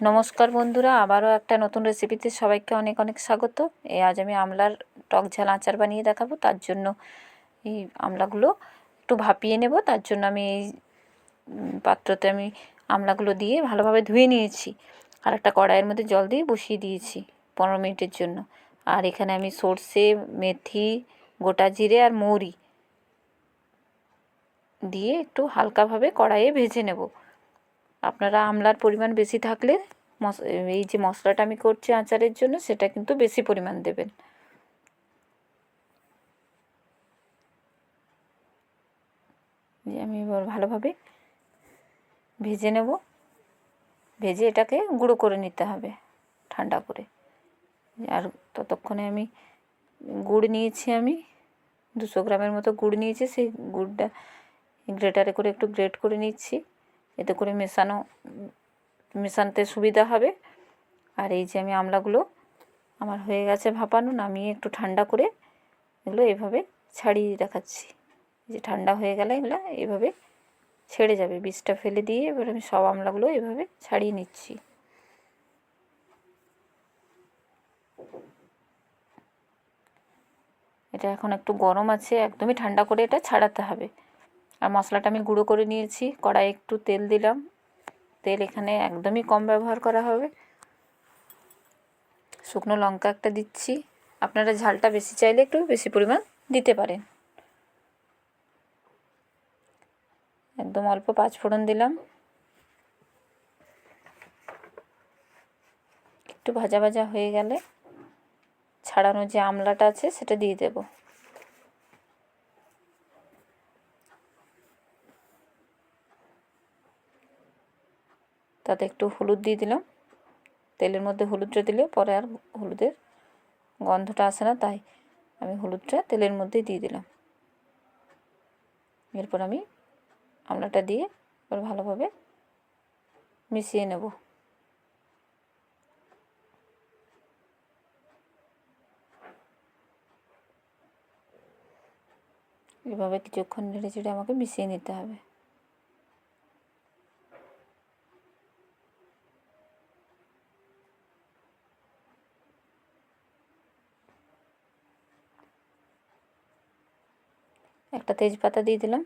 নমস্কার বন্ধুরা, আবারও একটা নতুন রেসিপিতে সবাইকে অনেক অনেক স্বাগত। এই আজ আমি আমলার টক ঝাল আচার বানিয়ে দেখাবো। তার জন্য এই আমলাগুলো একটু ভাপিয়ে নেব। তার জন্য আমি এই পাত্রতে আমি আমলাগুলো দিয়ে ভালোভাবে ধুয়ে নিয়েছি। আর একটা কড়াইয়ের মধ্যে জল দিয়ে বসিয়ে দিয়েছি পনেরো মিনিটের জন্য। আর এখানে আমি সর্ষে, মেথি, গোটা জিরে আর মৌরি দিয়ে একটু হালকাভাবে কড়াইয়ে ভেজে নেব। আপনারা আমলার পরিমাণ বেশি থাকলে মশ এই যে মশলাটা আমি করছি আচারের জন্য, সেটা কিন্তু বেশি পরিমাণ দেবেন। আমি এবার ভালোভাবে ভেজে নেব। ভেজে এটাকে গুঁড়ো করে নিতে হবে, ঠান্ডা করে। আর ততক্ষণে আমি গুড় নিয়েছি আমি, দুশো গ্রামের মতো গুড় নিয়েছি, সেই গুড়টা গ্রেটারে করে একটু গ্রেট করে নিচ্ছি। এতে করে মেশানো মেশাতে সুবিধা হবে। আর এই যে আমি আমলাগুলো আমার হয়ে গেছে ভাপানো, নামিয়ে একটু ঠান্ডা করে এগুলো এভাবে ছাড়িয়ে দেখাচ্ছি। যে ঠান্ডা হয়ে গেলে এগুলো এভাবে ছেড়ে যাবে। বীজটা ফেলে দিয়ে এবার আমি সব আমলাগুলো এভাবে ছাড়িয়ে নিচ্ছি। এটা এখন একটু গরম আছে, একদমই ঠান্ডা করে এটা ছাড়াতে হবে। আর মশলাটা আমি গুঁড়ো করে নিয়েছি কড়াই একটু তেল দিলাম। তেল এখানে একদমই কম ব্যবহার করা হবে। শুকনো লঙ্কা একটা দিচ্ছি। আপনারা ঝালটা বেশি চাইলে একটু বেশি পরিমাণ দিতে পারেন। একদম অল্প পাঁচ ফোড়ন দিলাম। একটু ভাজা ভাজা হয়ে গেলে ছাড়ানো যে আমলাটা আছে সেটা দিয়ে দেবো। তাতে একটু হলুদ দিয়ে দিলাম। তেলের মধ্যে হলুদটা দিলে পরে আর হলুদের গন্ধটা আসে না, তাই আমি হলুদটা তেলের মধ্যে দিয়ে দিলাম। এরপর আমি আমলাটা দিয়ে এবার ভালোভাবে মিশিয়ে নেব। এভাবে কিছুক্ষণ নেড়ে চেড়ে আমাকে মিশিয়ে নিতে হবে। একটা তেজপাতা দিয়ে দিলাম।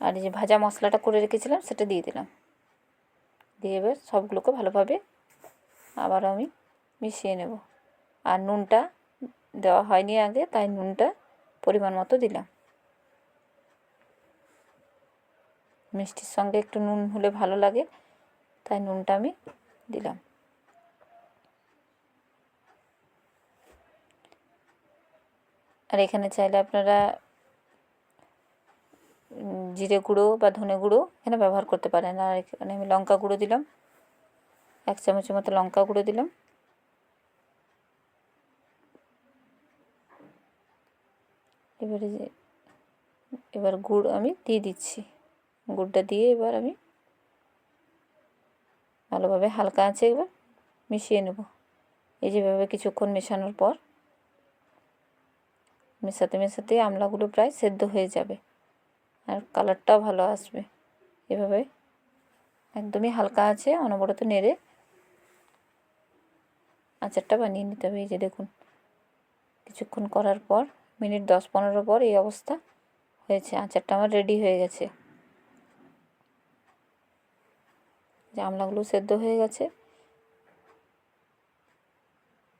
আর যে ভাজা মশলাটা করে রেখেছিলাম, সেটা দিয়ে দিলাম। দিয়ে এবার সবগুলোকে ভালোভাবে আবার আমি মিশিয়ে নেব। আর নুনটা দেওয়া হয়নি আগে, তাই নুনটা পরিমাণ মতো দিলাম। মিষ্টির সঙ্গে একটু নুন হলে ভালো লাগে, তাই নুনটা আমি দিলাম। আর এখানে চাইলে আপনারা জিরে গুঁড়ো বা ধনে গুঁড়ো এখানে ব্যবহার করতে পারেন। আর এখানে আমি লঙ্কা গুঁড়ো দিলাম। এক চামচের মতো লঙ্কা গুঁড়ো দিলাম। এবারে যে, এবার গুড় আমি দিয়ে দিচ্ছি। গুড়টা দিয়ে এবার আমি ভালোভাবে হালকা আছে এবার মিশিয়ে নেব। এই যেভাবে কিছুক্ষণ মেশানোর পর মেশাতে মেশাতে আমলাগুলো প্রায় সেদ্ধ হয়ে যাবে। আর কালারটাও ভালো আসবে। এভাবে একদমই হালকা আছে, অনবরত নেড়ে আচারটা বানিয়ে নিতে হবে। এই যে দেখুন, কিছুক্ষণ করার পর, মিনিট দশ পনেরো পর এই অবস্থা হয়েছে। আচারটা আমার রেডি হয়ে গেছে। যে আমলাগুলো সেদ্ধ হয়ে গেছে।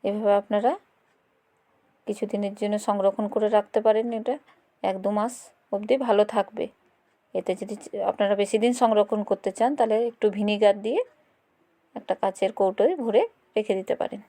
এভাবে আপনারা কিছুদিনের জন্য সংরক্ষণ করে রাখতে পারেন এটা। এক দু মাস অবধি ভালো থাকবে। এতে যদি আপনারা বেশি দিন সংরক্ষণ করতে চান, তাহলে একটু ভিনিগার দিয়ে একটা কাচের কৌটোয় ভরে রেখে দিতে পারেন।